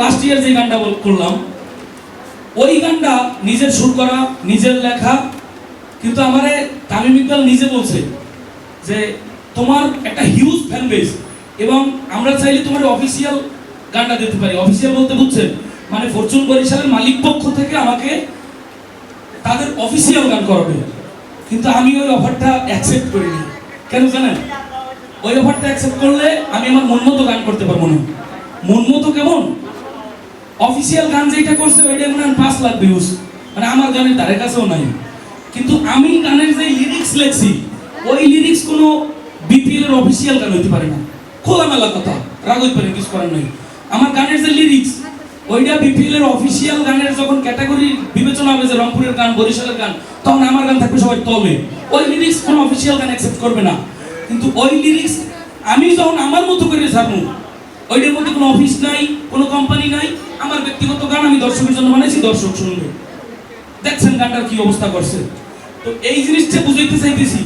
Last year যে গানটা করলাম, ওই গানটা নিজের সুর করা, নিজের লেখা, কিন্তু আমারে তামিম ইকবাল নিজে বলছে যে, তোমার একটা হিউজ ফ্যান বেস এবং আমরা চাইলে তোমার অফিসিয়াল গানটা দিতে পারি। অফিসিয়াল বলতে বুঝছেন? মানে ফরচুন বরিশালের মালিক পক্ষ থেকে আমাকে তাদের অফিসিয়াল গান করাবে। কিন্তু আমি ওই অফারটা অ্যাকসেপ্ট করিনি। কেন জানেন? ওই অফারটা অ্যাকসেপ্ট করলে আমি আমার মন মতো গান করতে পারব না। মন অফিসিয়াল গান যেটা করছে ওইটা মনে হয় পাঁচ লাখ ভিউজ মানে আমার গানের ধারে কাছেও নাই। কিন্তু আমি গানের যে লিরিক্স লেখছি, ওই লিরিক্স কোনো বিপিএল এর অফিসিয়াল গান হইতে পারে না। খোলামেলা কথা, রাগ হইতে পারে, কিছু করার নাই। আমার গানের যে লিরিক্স ওইটা বিপিএল এর অফিসিয়াল গানের যখন ক্যাটাগরি বিবেচনা হবে যে রংপুরের গান, বরিশালের গান, তখন আমার গান থাকবে সবাই তলে। ওই লিরিক্স কোনো অফিসিয়াল গান অ্যাকসেপ্ট করবে না। কিন্তু ওই লিরিক্স আমি যখন আমার মতো করে ছাড়বো ওইটার মধ্যে কোনো অফিস নাই, কোনো কোম্পানি আমার ব্যক্তিগত গান আমি দর্শকের জন্য বানাইছি, দর্শক শুনবে। দেখছেন গানটার কি অবস্থা করছে। তো এই জিনিসটা বুঝাইতে চাইতেছি